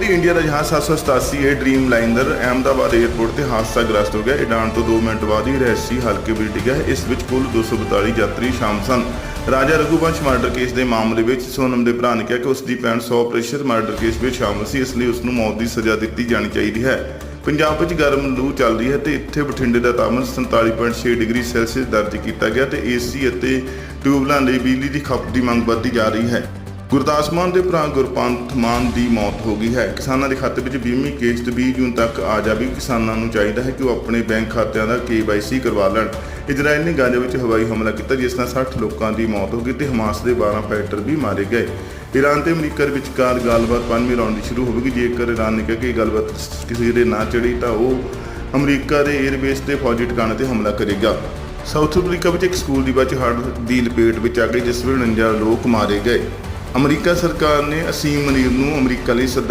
ਤੇ ਇੰਡੀਆ ਦਾ ਜਹਾਜ਼ 787 ਇਹ ਡ੍ਰੀਮ ਲਾਈਨਰ ਅਹਿਮਦਾਬਾਦ 에ਅਰਪੋਰਟ ਤੇ ਹਾਦਸਾਗ੍ਰਸਤ ਹੋ ਗਿਆ। ਉਡਾਣ ਤੋਂ 2 ਮਿੰਟ ਬਾਅਦ ਹੀ ਰਹਿਸੀ ਹਲਕੇ ਵਿੱਚ ਡਿੱਗਾ ਹੈ। ਇਸ ਵਿੱਚ ਕੁੱਲ 242 ਯਾਤਰੀ ਸ਼ਾਮਲ ਸਨ। ਰਾਜਾ ਰਘੂਵੰਸ਼ ਮਰਡਰ ਕੇਸ ਦੇ ਮਾਮਲੇ ਵਿੱਚ ਸੋਨਮ ਦੇ ਭਰਾ ਨੇ ਕਿਹਾ ਕਿ ਉਸ ਦੀ ਭੈਣ 100 ਪ੍ਰੈਸ਼ਰ ਮਰਡਰ ਕੇਸ ਵਿੱਚ ਸ਼ਾਮਲ ਸੀ। ਇਸ ਲਈ ਉਸ ਨੂੰ ਮੌਤ ਦੀ ਸਜ਼ਾ ਦਿੱਤੀ ਜਾਣੀ ਚਾਹੀਦੀ ਹੈ। ਪੰਜਾਬ ਵਿੱਚ ਗਰਮ ਲੂ ਚੱਲ ਰਹੀ ਹੈ ਤੇ ਇੱਥੇ ਬਠਿੰਡੇ ਦਾ ਤਾਪਮਾਨ 47.6 ਡਿਗਰੀ ਸੈਲਸੀਅਸ ਦਰਜ ਕੀਤਾ ਗਿਆ ਤੇ ਏਸੀ ਅਤੇ ਟਿਊਬਲਾਂ ਲਈ ਬਿਜਲੀ ਦੀ ਖਪਤ ਦੀ ਮੰਗ ਵੱਧਦੀ ਜਾ ਰਹੀ ਹੈ। ਗੁਰਦਾਸ ਮਾਨ ਦੇ ਭਰਾ ਗੁਰਪੰਥ ਮਾਨ ਦੀ ਮੌਤ ਹੋ ਗਈ ਹੈ। ਕਿਸਾਨਾਂ ਦੇ ਖਾਤੇ ਵਿੱਚ ਬੀਮੀ ਕਿਸ਼ਤ 20 ਜੂਨ ਤੱਕ ਆ ਜਾਵੇ। ਕਿਸਾਨਾਂ ਨੂੰ ਚਾਹੀਦਾ ਹੈ ਕਿ ਉਹ ਆਪਣੇ ਬੈਂਕ ਖਾਤਿਆਂ ਦਾ KYC ਕਰਵਾ ਲੈਣ। ਇਜ਼ਰਾਈਲ ਨੇ ਗਾਜ਼ਾ ਵਿੱਚ ਹਵਾਈ ਹਮਲਾ ਕੀਤਾ, ਜਿਸ ਨਾਲ 60 ਲੋਕਾਂ ਦੀ ਮੌਤ ਹੋ ਗਈ ਤੇ ਹਮਾਸ ਦੇ 12 ਫਾਈਟਰ ਵੀ ਮਾਰੇ ਗਏ। ਈਰਾਨ ਤੇ ਅਮਰੀਕਾ ਦੇ ਵਿਚਕਾਰ ਗੱਲਬਾਤ ਪੰਜਵੀਂ ਰਾਉਂਡ ਦੀ ਸ਼ੁਰੂ ਹੋਵੇਗੀ। ਜੇਕਰ ਈਰਾਨ ਨੇ ਕਿਹਾ ਕਿ ਗੱਲਬਾਤ ਕਿਸੇ ਦੇ ਨਾ ਚੜੀ ਤਾਂ ਉਹ ਅਮਰੀਕਾ ਦੇ 에ਅਰਬੇਸ ਤੇ ਫੌਜੀ ਟਿਕਾਣੇ ਤੇ ਹਮਲਾ ਕਰੇਗਾ। ਸਾਊਥ ਅਫਰੀਕਾ ਵਿੱਚ ਇੱਕ ਸਕੂਲ ਦੀ ਬੱਚ ਹੜ੍ਹ ਦੀ ਲਪੇਟ ਵਿੱਚ ਆ ਗਈ, ਜਿਸ ਵਿੱਚ 49 ਲੋਕ ਮਾਰੇ ਗਏ। ਅਮਰੀਕਾ ਸਰਕਾਰ ਨੇ ਅਸੀਮ ਮਨੀਰ ਨੂੰ ਅਮਰੀਕਾ ਲਈ ਸੱਦਾ